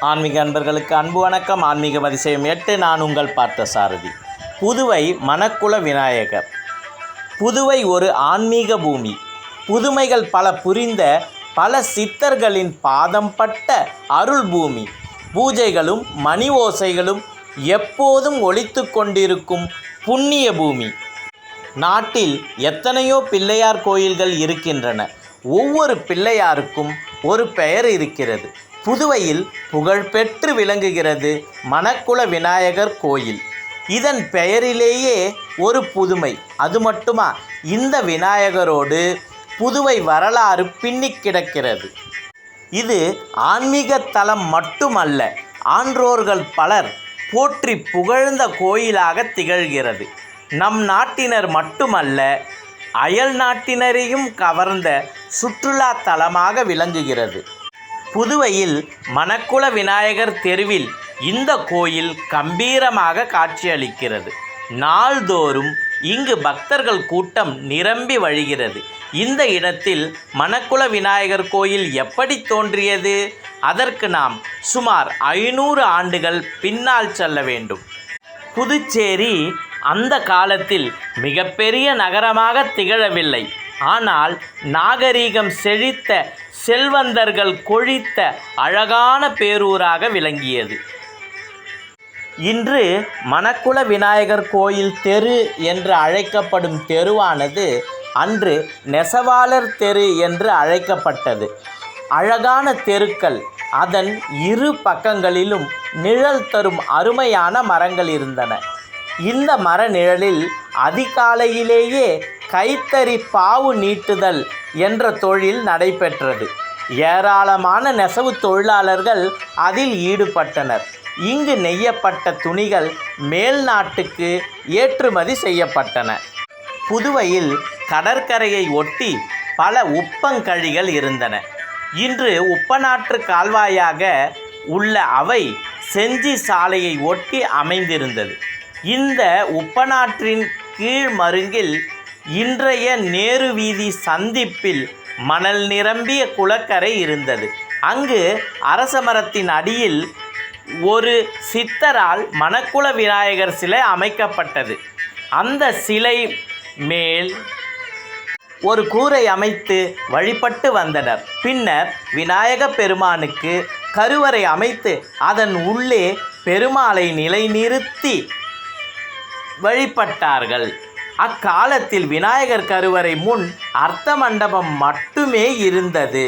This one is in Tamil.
ஆன்மீக அன்பர்களுக்கு அன்பு வணக்கம். ஆன்மீக அதிசயம் எட்டு நான் உங்கள் பார்த்த சாரதி. புதுவை மணக்குள விநாயகர். புதுவை ஒரு ஆன்மீக பூமி. புதுமைகள் பல புரிந்த பல சித்தர்களின் பாதம் பட்ட அருள் பூமி. பூஜைகளும் மணி ஓசைகளும் எப்போதும் ஒழித்து கொண்டிருக்கும் புண்ணிய பூமி. நாட்டில் எத்தனையோ பிள்ளையார் கோயில்கள் இருக்கின்றன. ஒவ்வொரு பிள்ளையாருக்கும் ஒரு பெயர் இருக்கிறது. புதுவையில் புகழ்பெற்று விளங்குகிறது மணக்குள விநாயகர் கோயில். இதன் பெயரிலேயே ஒரு புதுமை. அது மட்டுமா? இந்த விநாயகரோடு புதுவை வரலாறு பின்னிக் கிடக்கிறது. இது ஆன்மீக தலம் மட்டுமல்ல ஆன்றோர்கள் பலர் போற்றி புகழ்ந்த கோயிலாக திகழ்கிறது. நம் நாட்டினர் மட்டுமல்ல அயல் நாட்டினரையும் கவர்ந்த சுற்றுலா தலமாக விளங்குகிறது. புதுவையில் மணக்குள விநாயகர் தெருவில் இந்த கோயில் கம்பீரமாக காட்சியளிக்கிறது. நாள்தோறும் இங்கு பக்தர்கள் கூட்டம் நிரம்பி வழிகிறது. இந்த இடத்தில் மணக்குள விநாயகர் கோயில் எப்படி தோன்றியது? அதற்கு நாம் சுமார் ஐநூறு ஆண்டுகள் பின்னால் செல்ல வேண்டும். புதுச்சேரி அந்த காலத்தில் மிகப்பெரிய நகரமாக திகழவில்லை. ஆனால் நாகரீகம் செழித்த செல்வந்தர்கள் கொழித்த அழகான பேரூராக விளங்கியது. இன்று மணக்குள விநாயகர் கோயில் தெரு என்று அழைக்கப்படும் தெருவானது அன்று நெசவாளர் தெரு என்று அழைக்கப்பட்டது. அழகான தெருக்கள் அதன் இரு பக்கங்களிலும் நிழல் தரும் அருமையான மரங்கள் இருந்தன. இந்த மர நிழலில் அதிகாலையிலேயே கைத்தறி பாவு நீட்டுதல் என்ற தொழில் நடைபெற்றது. ஏராளமான நெசவு தொழிலாளர்கள் அதில் ஈடுபட்டனர். இங்கு நெய்யப்பட்ட துணிகள் மேல் நாட்டுக்கு ஏற்றுமதி செய்யப்பட்டன. புதுவையில் கடற்கரையை ஒட்டி பல உப்பங்கழிகள் இருந்தன. இன்று உப்பநாற்று கால்வாயாக உள்ள அவை செஞ்சி சாலையை ஒட்டி அமைந்திருந்தது. இந்த உப்பநாற்றின் கீழ் மருங்கில் இன்றைய நேரு வீதி சந்திப்பில் மணல் நிரம்பிய குளக்கரை இருந்தது. அங்கு அரச மரத்தின் அடியில் ஒரு சித்தரால் மணக்குள விநாயகர் சிலை அமைக்கப்பட்டது. அந்த சிலை மேல் ஒரு கூரை அமைத்து வழிபட்டு வந்தனர். பின்னர் விநாயக பெருமானுக்கு கருவறை அமைத்து அதன் உள்ளே பெருமாளை நிலைநிறுத்தி வழிபட்டார்கள். அக்காலத்தில் விநாயகர் கருவறை முன் அர்த்த மண்டபம் மட்டுமே இருந்தது.